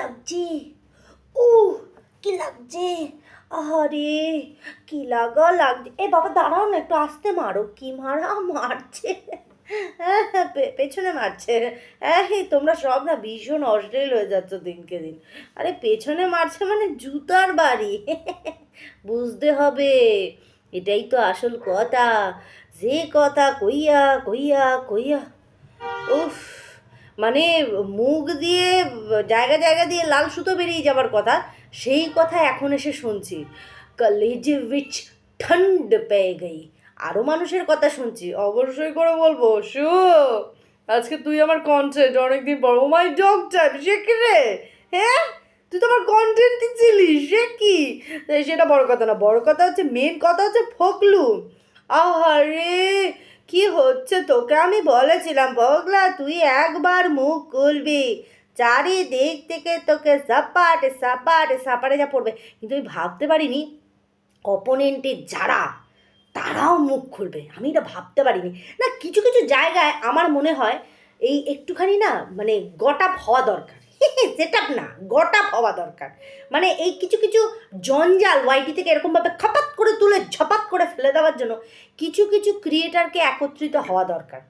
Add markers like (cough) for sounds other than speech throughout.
লাগছে ও কি লাগছে আরে কি লাগা লাগছে এ বাবা দাঁড়াও না একটু আসতে মারো। কি মারা মারছে? হ্যাঁ, হ্যাঁ, পেছনে মারছে। হ্যাঁ তোমরা সব না ভীষণ অশ্লীল হয়ে যাচ্ছ দিনকে দিন। আরে পেছনে মারছে মানে জুতার বাড়ি। বুঝতে হবে। এটাই তো আসল কথা। যে কথা কইয়া কইয়া কইয়া। উফ। মানে মুখ দিয়ে, জায়গা জায়গা দিয়ে লাল সুতো বেরিয়ে যাবার কথা, সেই কথা এখন এসে শুনছি। কলেজে উইচ ঠন্ড পেয়ে গেই। আরও মানুষের কথা শুনছি, অবশ্যই করে বলব। শু, আজকে তুই আমার কন্টেন্ট অনেকদিন পর। ও মাই ডগ টাইপ সে কি রে? হ্যাঁ? তুই তো আমার কন্টেন্টই ছিলি সে কি? সেটা বড় কথা না, বড় কথা হচ্ছে মেন কথা হচ্ছে ফকলু। আহারে! কি হচ্ছে তোকে? আমি বলেছিলাম, বগলা, তুই একবার মুখ খুলবি। চারিদিক থেকে তোকে সাপাট সাপাট সাপাটে যা পড়বে। কিন্তু আমি ভাবতে পারিনি অপোনেন্টের যারা, তারাও মুখ খুলবে। আমি এটা ভাবতে পারিনি। না, কিছু কিছু জায়গায় আমার মনে হয় এই একটুখানি না মানে গট হওয়া দরকার। (laughs) সেট না গট আপ হওয়া দরকার। মানে এই কিছু কিছু জঞ্জাল ওয়াইটি থেকে এরকমভাবে খাপাত করে তুলে ঝপাত করে ফেলে দেওয়ার জন্য কিছু কিছু ক্রিয়েটারকে একত্রিত হওয়া দরকার।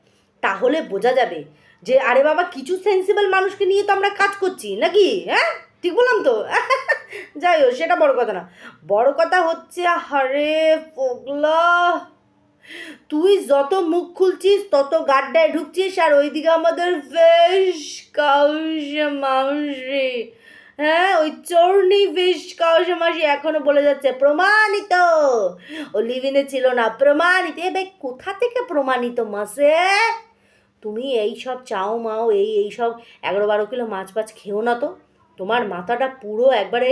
তাহলে বোঝা যাবে যে, আরে বাবা, কিছু সেন্সিবল মানুষকে নিয়ে তো আমরা কাজ করছি, নাকি? হ্যাঁ? ঠিক বললাম তো? (laughs) যাই হোক, সেটা বড় কথা না। বড় কথা হচ্ছে আরে পগলা। তুই যত মুখ খুলছিস, তত গাড্ডায় ঢুকছিস আর ওইদিকে আমাদের বেশ কাউসে মাউসে। হ্যাঁ ওই চর্ণি বেশ কাউসে মাসি এখনও বলে যাচ্ছে, প্রমাণিত। ও লিভিনে ছিল না, প্রমাণিত। এ ভাই কোথা থেকে প্রমাণিত মাসে? তুমি এই সব চাও মাও, এই এই সব এগারো বারো কিলো মাছ ফাছ খেও না তো। তোমার মাথাটা পুরো একবারে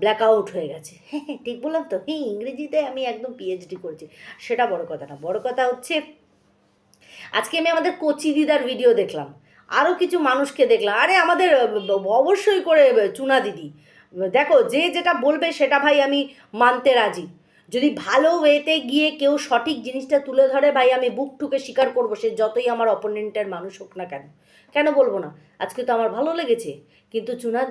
ব্ল্যাক আউট হয়ে গেছে। (laughs) ঠিক বললাম তো? হ্যাঁ ইংরেজিতে আমি একদম পিএইচডি করছি। সেটা বড় কথা না। বড় কথা হচ্ছে, আজকে আমি আমাদের কচি দিদার ভিডিও দেখলাম। আরও কিছু মানুষকে দেখলাম। আরে, আমাদের অবশ্যই করে চুনা দিদি। দেখো, যে যেটা বলবে সেটা ভাই আমি মানতে রাজি। যদি ভালো ওয়েতে গিয়ে কেউ সঠিক জিনিসটা তুলে ধরে, ভাই, আমি বুক ঠুকে স্বীকার করব, সে যতই আমার অপোনেন্টের মানুষ হোক না কেন। কেন বলব না? আজকে তো আমার ভালো লেগেছে। কিন্তু চুনা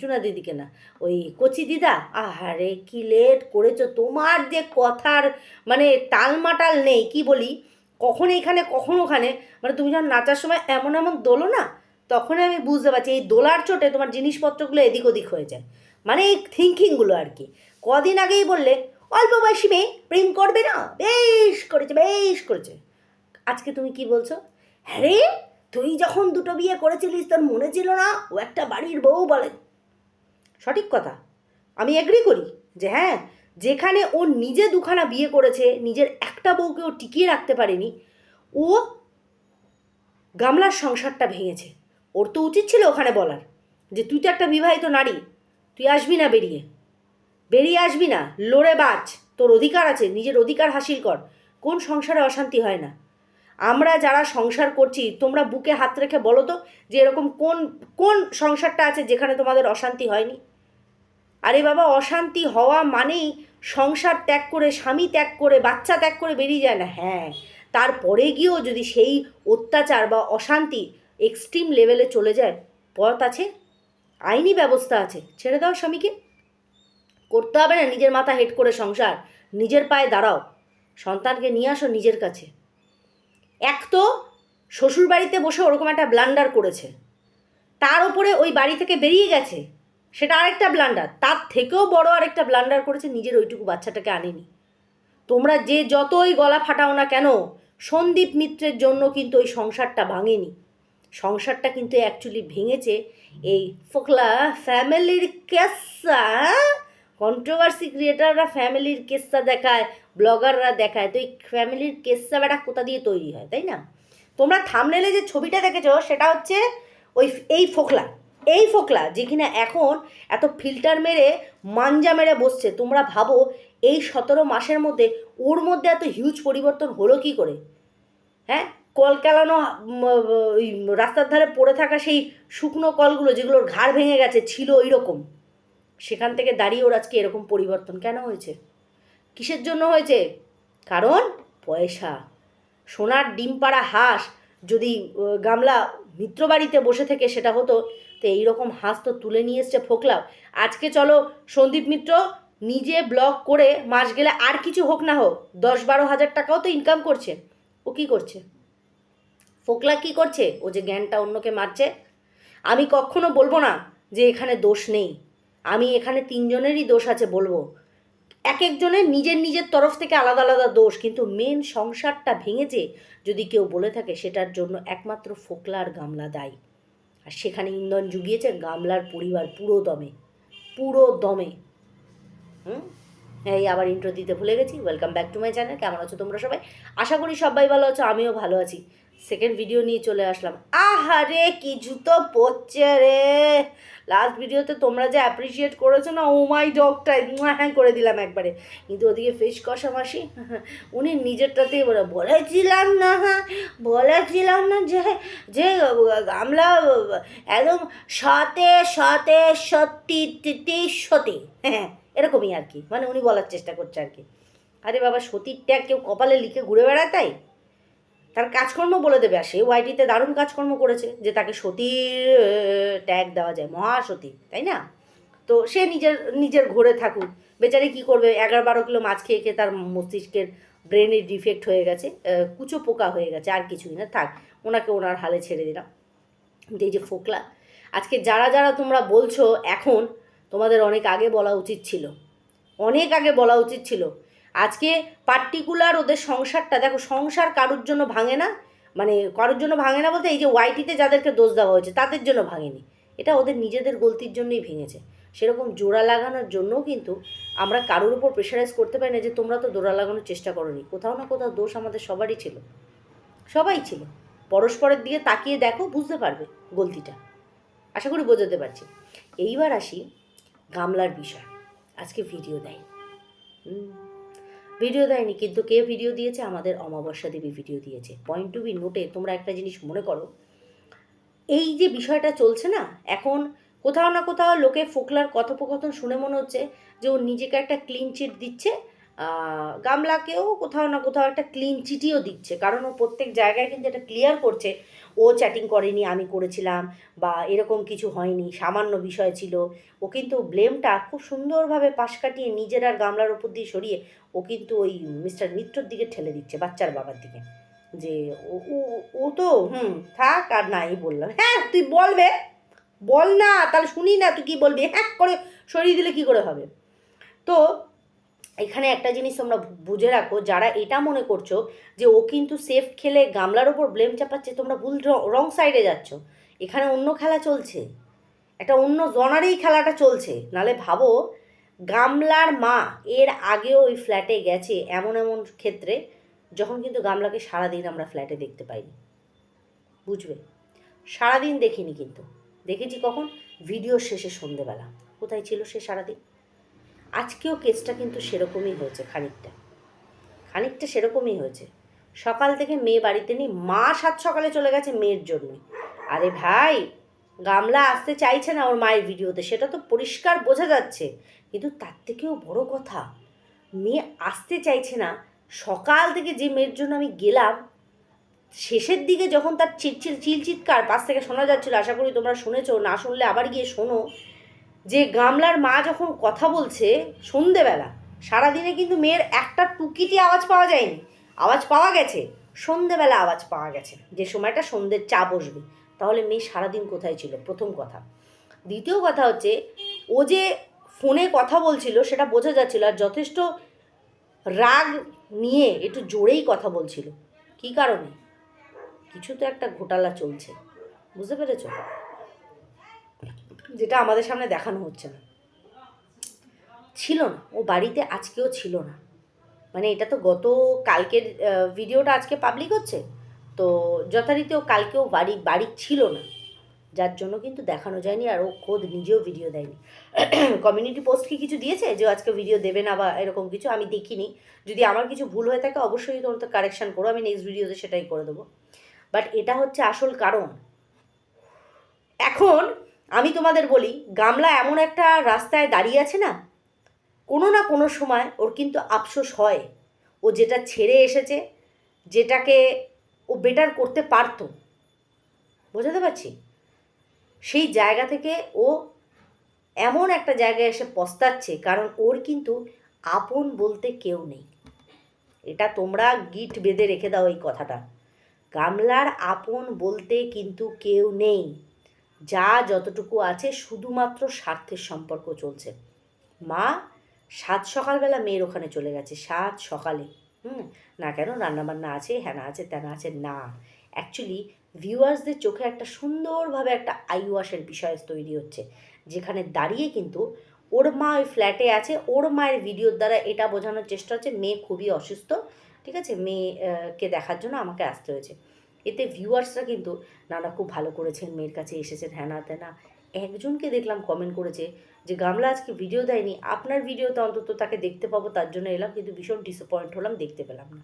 চুনা দিদিকে না, ওই কচি দিদা, আহারে কি লেট করেছ? তোমার যে কথার মানে টালমাটাল নেই, কি বলি? কখন এখানে কখন ওখানে? মানে তুমি যখন নাচার সময় এমন এমন দোলো না তখন আমি বুঝতে পারছি, এই দোলার চোটে তোমার জিনিসপত্রগুলো এদিক ওদিক হয়ে যায়। মানে এই থিঙ্কিংগুলো আর কি। কদিন আগেই বললে, অল্প বয়সী মেয়ে, প্রেম করবে না? বেশ করেছে বেশ করেছে। আজকে তুমি কি বলছো? হ্যাঁ রে তুই যখন দুটো বিয়ে করেছিলিস, তোর মনে ছিল না? ও একটা বাড়ির বউ বলে। সঠিক কথা। আমি এগ্রি করি যে হ্যাঁ যেখানে ও নিজে দুখানা বিয়ে করেছে, নিজের একটা বউকে ও টিকিয়ে রাখতে পারেনি, ও গামলার সংসারটা ভেঙেছে। ওর তো উচিত ছিল ওখানে বলার যে, তুই তো একটা বিবাহিত নারী, তুই আসবি না বেরিয়ে? বেরিয়ে আসবি না? লড়ে বাঁচ তোর অধিকার আছে, নিজের অধিকার হাসিল কর। কোন সংসারে অশান্তি হয় না? আমরা যারা সংসার করছি, তোমরা বুকে হাত রেখে বলো তো যে এরকম কোন কোন সংসারটা আছে যেখানে তোমাদের অশান্তি হয়নি? আরে বাবা, অশান্তি হওয়া মানেই সংসার ত্যাগ করে, স্বামী ত্যাগ করে, বাচ্চা ত্যাগ করে বেরিয়ে যায় না। হ্যাঁ তারপরে গিয়েও যদি সেই অত্যাচার বা অশান্তি এক্সট্রিম লেভেলে চলে যায়, পথ আছে, আইনি ব্যবস্থা আছে, ছেড়ে দাও স্বামীকে। করতে হবে না, নিজের মাথা হেড করে সংসার, নিজের পায়ে দাঁড়াও। সন্তানকে নিয়ে আসো নিজের কাছে। এক তো শ্বশুর বাড়িতে বসে ওরকম একটা ব্লান্ডার করেছে। তার উপরে ওই বাড়ি থেকে বেরিয়ে গেছে। সেটা আরেকটা ব্লান্ডার তার থেকেও বড় আরেকটা ব্লান্ডার করেছে, নিজের ওইটুকু বাচ্চাটাকে আনেনি। তোমরা যে যতই গলা ফাটাও না কেন, সন্দীপ মিত্রের জন্য কিন্তু ওই সংসারটা ভাঙেনি। সংসারটা কিন্তু অ্যাকচুয়ালি ভেঙেছে এই ফোকলা ফ্যামিলির কেসা। কন্ট্রোভার্সি ক্রিয়েটাররা ফ্যামিলির কেসা দেখায় ব্লগাররা দেখায় তো এই ফ্যামিলির কেসা বেটা কোথা দিয়ে তৈরি হয়? তাই না? তোমরা থামনেলে যে ছবিটা দেখেছ, সেটা হচ্ছে ওই এই ফোকলা এই ফোকলা যে কিনা এখন এত ফিল্টার মেরে মাঞ্জা মেরে বসছে। তোমরা ভাবো, এই সতেরো মাসের মধ্যে ওর মধ্যে এত হিউজ পরিবর্তন হলো কি করে? হ্যাঁ? কল কেলানো ওই রাস্তার ধারে পড়ে থাকা সেই শুকনো কলগুলো যেগুলোর ঘাড় ভেঙে গেছে, ছিল ওই রকম সেখান থেকে দাঁড়িয়ে ওর আজকে এরকম পরিবর্তন কেন হয়েছে? কিসের জন্য হয়েছে? কারণ পয়সা। সোনার ডিম পাড়া হাঁস যদি গামলা মিত্রবাড়িতে বসে থেকে সেটা হতো, তো এইরকম হাঁস তো তুলে নিয়ে এসছে ফোকলাও। আজকে চলো সন্দীপ মিত্র নিজে ব্লগ করে মাস গেলে আর কিছু হোক না হোক, দশ বারো হাজার টাকাও তো ইনকাম করছে। ও কি করছে? ফোকলা কি করছে? ও যে জ্ঞানটা অন্যকে মারছে? আমি কখনো বলব না যে এখানে দোষ নেই। আমি এখানে তিনজনেরই দোষ আছে বলব। এক একজনের নিজের নিজের তরফ থেকে আলাদা আলাদা দোষ, কিন্তু মেন সংসারটা ভেঙেছে যদি কেউ বলে থাকে, সেটার জন্য একমাত্র ফোকলার গামলা দায়ী। আর সেখানে ইন্ধন জুগিয়েছে গামলার পরিবার পুরো দমে পুরো দমে। হুম? এই আবার ইন্ট্রো দিতে ভুলে গেছি। Welcome back to my channel কেমন আছো তোমরা সবাই? আশা করি সবাই ভালো আছো, আমিও ভালো আছি। সেকেন্ড ভিডিও নিয়ে চলে আসলাম। আহারে কি জুতো পড়ছে রে! লাস্ট ভিডিওতে তোমরা যে অ্যাপ্রিসিয়েট করেছ না ও মাই ডগটাই হ্যাঁ করে দিলাম একবারে। কিন্তু ওদিকে ফেস কষা মাসি উনি নিজেরটাতেই বলে, বলেছিলাম না হ্যাঁ বলেছিলাম না যে যে গামলা একদম সতে সতে সত্যি সতী। হ্যাঁ এরকমই আর কি। মানে উনি বলার চেষ্টা করছে আর কি। আরে বাবা, সতীর ট্যাগ কেউ কপালে লিখে ঘুরে বেড়ায় তাই? তার কাজকর্ম বলে দেবে। আর সে ওয়াইটিতে দারুণ কাজকর্ম করেছে যে তাকে সতীর ট্যাগ দেওয়া যায়। মহাসতী, তাই না? তো সে নিজের নিজের ঘোরে থাকুক। বেচারি কি করবে? এগারো বারো কিলো মাছ খেয়ে খেয়ে তার মস্তিষ্কের ব্রেনের ডিফেক্ট হয়ে গেছে কুচো পোকা হয়ে গেছে। আর কিছুই না। থাক, ওনাকে ওনার হালে ছেড়ে দিলাম। কিন্তু এই যে ফোকলা, আজকে যারা যারা তোমরা বলছো, এখন তোমাদের অনেক আগে বলা উচিত ছিল। অনেক আগে বলা উচিত ছিল। আজকে পার্টিকুলার ওদের সংসারটা, দেখো সংসার কারোর জন্য ভাঙে না মানে কারোর জন্য ভাঙে না বলতে এই যে ওয়াইটিতে যাদেরকে দোষ দেওয়া হয়েছে, তাদের জন্য ভাঙেনি। এটা ওদের নিজেদের গলতির জন্যই ভেঙেছে। সেরকম জোড়া লাগানোর জন্যও কিন্তু আমরা কারোর উপর প্রেশারাইজ করতে পারি না যে তোমরা তো জোড়া লাগানোর চেষ্টা করোনি। কোথাও না কোথাও দোষ আমাদের সবারই ছিল। সবাই ছিল। পরস্পরের দিকে তাকিয়ে দেখো, বুঝতে পারবে গলতিটা। আশা করি বোঝাতে পারছি। এইবার আসি গামলার বিষয়। আজকে ভিডিও দেয় ভিডিও দেয়নি, কিন্তু কে ভিডিও দিয়েছে? আমাদের অমাবস্যা দেবী ভিডিও দিয়েছে। পয়েন্ট টু বি নোটে তোমরা একটা জিনিস মনে করো। এই যে বিষয়টা চলছে না, এখন কোথাও না কোথাও লোকে ফোকলার কথোপকথন শুনে মনে হচ্ছে যে ও নিজেকে একটা ক্লিন চিট দিচ্ছে গামলাকেও কোথাও না কোথাও একটা ক্লিন চিটিও দিচ্ছে। কারণ ও প্রত্যেক জায়গায় কিন্তু এটা ক্লিয়ার করছে। ও চ্যাটিং করেনি, আমি করেছিলাম বা এরকম কিছু হয়নি, সামান্য বিষয় ছিল। ও কিন্তু ব্লেমটা খুব সুন্দরভাবে পাশ কাটিয়ে নিজের আর গামলার উপর দিয়ে সরিয়ে ও কিন্তু ওই মিস্টার মিত্রর দিকে ঠেলে দিচ্ছে, বাচ্চার বাবার দিকে। যে ও, ও- ও তো, হুম, থাক আর নাই বললাম। হ্যাঁ তুই বলবে, বল না, তাহলে শুনি না, তুই কি বলবি? হ্যাঁ করে সরিয়ে দিলে কি করে হবে? তো এখানে একটা জিনিস তোমরা বুঝে রাখো, যারা এটা মনে করছ যে ও কিন্তু সেফ খেলে গামলার ওপর ব্লেম চাপাচ্ছে, তোমরা ভুল রং সাইডে যাচ্ছ। এখানে অন্য খেলা চলছে। একটা অন্য জনারেই খেলাটা চলছে। নালে ভাবো, গামলার মা এর আগেও ওই ফ্ল্যাটে গেছে এমন এমন ক্ষেত্রে, যখন কিন্তু গামলাকে সারাদিন আমরা ফ্ল্যাটে দেখতে পাইনি। বুঝবে? সারাদিন দেখিনি কিন্তু। দেখেছি কখন? ভিডিও শেষে সন্ধেবেলা। কোথায় ছিল সে সারাদিন? আজকেও কেসটা কিন্তু সেরকমই হয়েছে, খানিকটা। খানিকটা সেরকমই হয়েছে। সকাল থেকে মেয়ে বাড়িতে নেই, মা সাত সকালে চলে গেছে মেয়ের জন্য। আরে ভাই, গামলা আসতে চাইছে না ওর মায়ের ভিডিওতে, সেটা তো পরিষ্কার বোঝা যাচ্ছে। কিন্তু তার থেকেও বড় কথা, মেয়ে আসতে চাইছে না, সকাল থেকে যে মেয়ের জন্য আমি গেলাম, শেষের দিকে যখন তার চিরচির চিলচিৎকার পাশ থেকে শোনা যাচ্ছিল, আশা করি তোমরা শুনেছো, না শুনলে আবার গিয়ে শোনো যে গামলার মা যখন কথা বলছে সন্ধেবেলা, সারাদিনে কিন্তু মেয়ের একটা টুকিটি আওয়াজ পাওয়া যায়নি। আওয়াজ পাওয়া গেছে, সন্ধেবেলা আওয়াজ পাওয়া গেছে। যে সময়টা সন্ধ্যের চা বসবে, তাহলে মেয়ে সারাদিন কোথায় ছিল? প্রথম কথা। দ্বিতীয় কথা হচ্ছে, ও যে ফোনে কথা বলছিল, সেটা বোঝা যাচ্ছিল আর যথেষ্ট রাগ নিয়ে একটু জোরেই কথা বলছিল। কী কারণে? কিছু তো একটা ঘোটালা চলছে। বুঝতে পেরেছ? যেটা আমাদের সামনে দেখানো হচ্ছে না। ছিল না। ও বাড়িতে আজকেও ছিল না। মানে এটা তো গত কালকের ভিডিওটা আজকে পাবলিক হচ্ছে। তো যথারীতি ও কালকেও বাড়ি বাড়ি ছিল না। যার জন্য কিন্তু দেখানো যায়নি আর ও খোদ নিজেও ভিডিও দেয়নি। কমিউনিটি পোস্ট কি কিছু দিয়েছে? যে আজকে ভিডিও দেবে না বা এরকম কিছু আমি দেখিনি। যদি আমার কিছু ভুল হয়ে থাকে, অবশ্যই তোমরা তো কারেকশান করো। আমি নেক্সট ভিডিওতে সেটাই করে দেবো। বাট এটা হচ্ছে আসল কারণ। এখন আমি তোমাদের বলি, গামলা এমন একটা রাস্তায় দাঁড়িয়ে আছে না? কোনো না কোনো সময় ওর কিন্তু আফসোস হয়। ও যেটা ছেড়ে এসেছে, যেটাকে ও বেটার করতে পারতো। বোঝাতে পারছি? সেই জায়গা থেকে ও এমন একটা জায়গায় এসে পস্তাচ্ছে, কারণ ওর কিন্তু আপন বলতে কেউ নেই। এটা তোমরা গিট বেঁধে রেখে দাও এই কথাটা। গামলার আপন বলতে কিন্তু কেউ নেই। যা যতটুকু আছে শুধুমাত্র স্বার্থের সম্পর্ক চলছে। মা, সাত সকালবেলা মেয়ের ওখানে চলে গেছে, সাত সকালে। হুম, না কেন রান্নাবান্না আছে হ্যানা আছে, তেনা আছে, না। অ্যাকচুয়ালি ভিউয়ার্সদের চোখে একটা সুন্দরভাবে একটা আইওয়াশের বিষয় তৈরি হচ্ছে, যেখানে দাঁড়িয়ে কিন্তু ওর মা ওই ফ্ল্যাটে আছে, ওর মায়ের ভিডিওর দ্বারা এটা বোঝানোর চেষ্টা হচ্ছে, মেয়ে খুবই অসুস্থ, ঠিক আছে? মেয়েকে দেখার জন্য আমাকে আসতে হয়েছে। এতে ভিউয়ার্সরা কিন্তু, নানা, খুব ভালো করেছেন, মেয়ের কাছে এসেছেন। হ্যানা তেনা একজনকে দেখলাম কমেন্ট করেছে যে, গামলা আজকে ভিডিও দেয়নি। আপনার ভিডিওতে অন্তত তাকে দেখতে পাবো, তার জন্য এলাম। কিন্তু ভীষণ ডিসঅ্যাপয়েন্ট হলাম, দেখতে পেলাম না।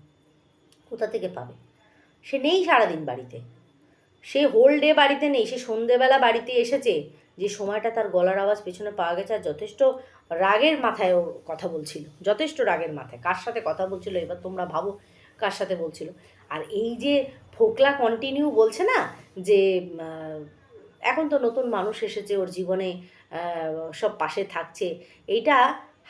কোথা থেকে পাবে? সে নেই সারাদিন বাড়িতে। সে হোল ডে বাড়িতে নেই। সে সন্ধেবেলা বাড়িতে এসেছে। যে সময়টা তার গলার আওয়াজ পেছনে পাওয়া গেছে আর যথেষ্ট রাগের মাথায় ও কথা বলছিল। যথেষ্ট রাগের মাথায়। কার সাথে কথা বলছিল, এবার তোমরা ভাবো কার সাথে বলছিল। আর এই যে ফোকলা কন্টিনিউ বলছে না যে এখন তো নতুন মানুষ এসেছে, ওর জীবনে সব পাশে থাকছে। এইটা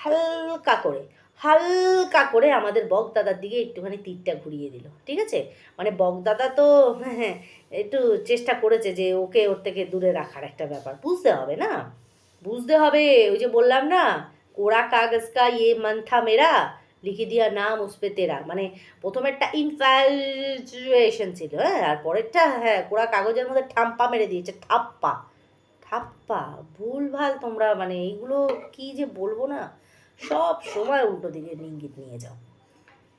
হালকা করে হালকা করে আমাদের বকদাদার দিকে একটুখানি তীরটা ঘুরিয়ে দিল, ঠিক আছে? মানে বকদাদা তো হ্যাঁ একটু চেষ্টা করেছে যে ওকে ওর থেকে দূরে রাখার একটা ব্যাপার। বুঝতে হবে না? বুঝতে হবে, ওই যে বললাম না কোড়া কাগজ কা ইয়ে মান্থা মেরা লিখে দিয়া নাম উসপে তেরা। মানে প্রথমেরটা ইনফ্যাচুয়েশন ছিল হ্যাঁ? আর পরেরটা হ্যাঁ কোড়া কাগজের মধ্যে ঠাম্পা মেরে দিয়েছে, ঠাপ্পা। ঠাপ্পা ভুলভাল তোমরা মানে এইগুলো কি যে বলব না? সব সময় উল্টো দিকে ইঙ্গিত নিয়ে যাও।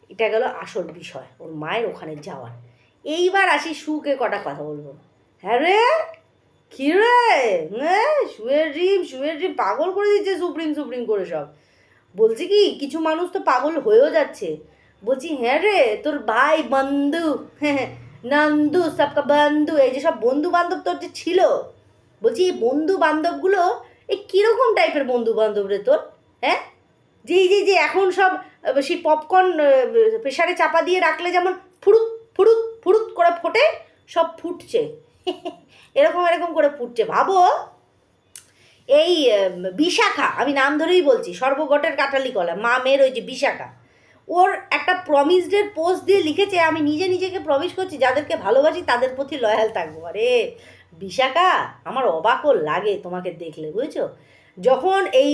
এটা গেল আসল বিষয়, ওর মায়ের ওখানে যাওয়ার। এইবার আসি সুকে কটা কথা বলব। হ্যাঁ রে? কি রে? হ্যাঁ? শুয়ের ড্রিম শুয়ের ড্রিম পাগল করে দিচ্ছে সুপ্রিম সুপ্রিম করে সব। বলছি কি, কিছু মানুষ তো পাগল হয়েও যাচ্ছে। বলছি হ্যাঁ রে, তোর ভাই বন্ধু হ্যাঁ নন্দু, সবকা বন্ধু, এই যে সব বন্ধু বান্ধব তোর যে ছিল, বলছি, এই বন্ধু বান্ধবগুলো এই কীরকম টাইপের বন্ধু বান্ধব রে তোর হ্যাঁ? যে যে যে এখন সব সেই পপকর্ন প্রেশারে চাপা দিয়ে রাখলে যেমন ফুরুত ফুরুত ফুরুত করে ফোটে, সব ফুটছে। (laughs) এরকম এরকম করে ফুটছে। ভাবো এই বিশাখা, আমি নাম ধরেই বলছি, সর্বগটের কাটালি কলা, মা মেয়ের ওই যে বিশাখা। ওর একটা প্রমিসডের পোস্ট দিয়ে লিখেছে, আমি নিজে নিজেকে প্রমিস করছি, যাদেরকে ভালোবাসি তাদের প্রতি লয়াল থাকব। আরে, বিশাখা, আমার অবাকও লাগে তোমাকে দেখলে, বুঝেছ? যখন এই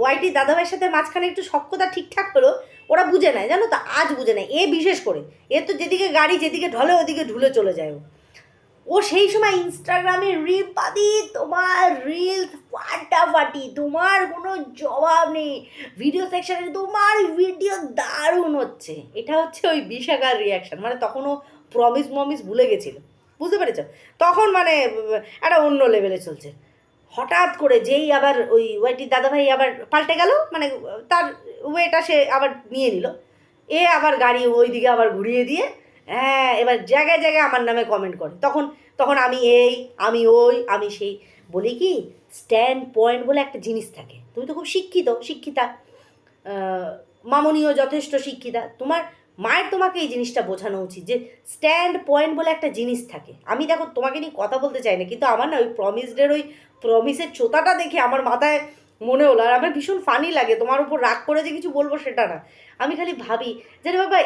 ওয়াইটি দাদাভাইয়ের সাথে মাঝখানে একটু সক্ষতা ঠিকঠাক হলো, ওরা বুঝে নেয়, জানো তো? আজ বুঝে নেয়, এ বিশেষ করে, এ তো যেদিকে গাড়ি, যেদিকে ঢলে, ওদিকে ঢুলে চলে যায় ও। ও সেই সময় ইনস্টাগ্রামে রিল পাদি তোমার রিলস ফাটাফাটি, তোমার কোনো জবাব নেই। ভিডিও সেকশনে তোমার ভিডিও দারুণ হচ্ছে। এটা হচ্ছে ওই বিশাখার রিয়াকশন মানে তখনও প্রমিস মমিস ভুলে গেছিল। বুঝতে পেরেছ? তখন মানে একটা অন্য লেভেলে চলছে। হঠাৎ করে যেই আবার ওই ওয়াইটির দাদাভাই আবার পাল্টে গেল মানে তার ওয়েটা সে আবার নিয়ে নিল। এ আবার গাড়ি ওই দিকে আবার ঘুরিয়ে দিয়ে হ্যাঁ এবার জায়গায় জায়গায় আমার নামে কমেন্ট করে। তখন তখন আমি এই, আমি ওই, আমি সেই। বলি কি স্ট্যান্ড পয়েন্ট বলে একটা জিনিস থাকে। তুমি তো খুব শিক্ষিত, শিক্ষিতা। মামনীয় যথেষ্ট শিক্ষিতা। তোমার মায়ের তোমাকে এই জিনিসটা বোঝানো উচিত যে স্ট্যান্ড পয়েন্ট বলে একটা জিনিস থাকে। আমি দেখো, তোমাকে নিয়ে কথা বলতে চাই না, কিন্তু আমার না ওই প্রমিসডের ওই প্রমিসের চোতাটা দেখে আমার মাথায় মনে হলো। আর আমার ভীষণ ফানি লাগে, তোমার উপর রাগ করে যে কিছু বলব সেটা না। আমি খালি ভাবি, যে বাবা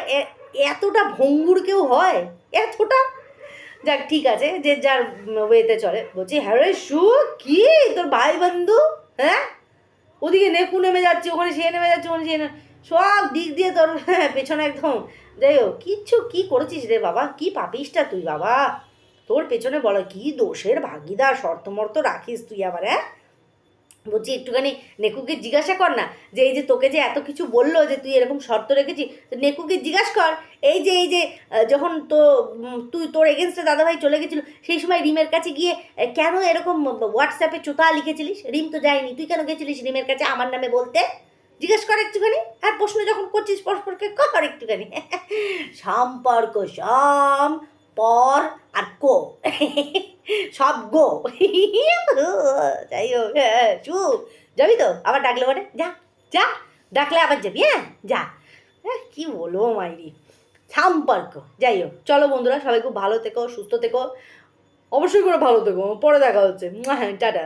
এতটা ভঙ্গুর কেউ হয়? এতটা? যাক ঠিক আছে যে যার ওয়েতে চলে। বলছি হ্যাঁ শু কি? তোর ভাই বন্ধু? হ্যাঁ? ওদিকে নেকু নেমে যাচ্ছে ওখানে সে নেমে যাচ্ছে ওখানে সে সব দিক দিয়ে তোর হ্যাঁ, পেছনে একদম। যাই হোক কিচ্ছু কী করেছিস রে বাবা? কি পাপিসটা তুই বাবা? তোর পেছনে বলো কি দোষের ভাগিদার শর্তমর্ত রাখিস তুই আবার হ্যাঁ? বলছি, একটুখানি নেকুকে জিজ্ঞাসা কর না, যে এই যে তোকে যে এত কিছু বলল যে তুই এরকম শর্ত রেখেছিস তো নেকুকে জিজ্ঞাসা কর, এই যে এই যে যখন তো তুই, তোর এগেনস্টে দাদাভাই চলে গেছিল, সেই সময় রিমের কাছে গিয়ে কেন এরকম হোয়াটসঅ্যাপে চোতা লিখেছিলিস? রিম তো যায়নি, তুই কেন গেছিলিস রিমের কাছে আমার নামে বলতে? জিজ্ঞেস কর একটুখানি, আর প্রশ্ন যখন করছিস পরস্পরকে কর একটুখানি। (laughs) সম্পর্ক সম পর আর কো। সব গো। যাই হোক হ্যাঁ, শু যাবি তো? আবার ডাকলে মানে যা যা। ডাকলে আবার যাবি হ্যাঁ যা। হ্যাঁ কী বলব মাইরি? সম্পর্ক। যাই হোক চলো বন্ধুরা সবাই খুব ভালো থেকো সুস্থ থেকো। অবশ্যই করে ভালো থেকো। পরে দেখা হচ্ছে। হ্যাঁ টাটা।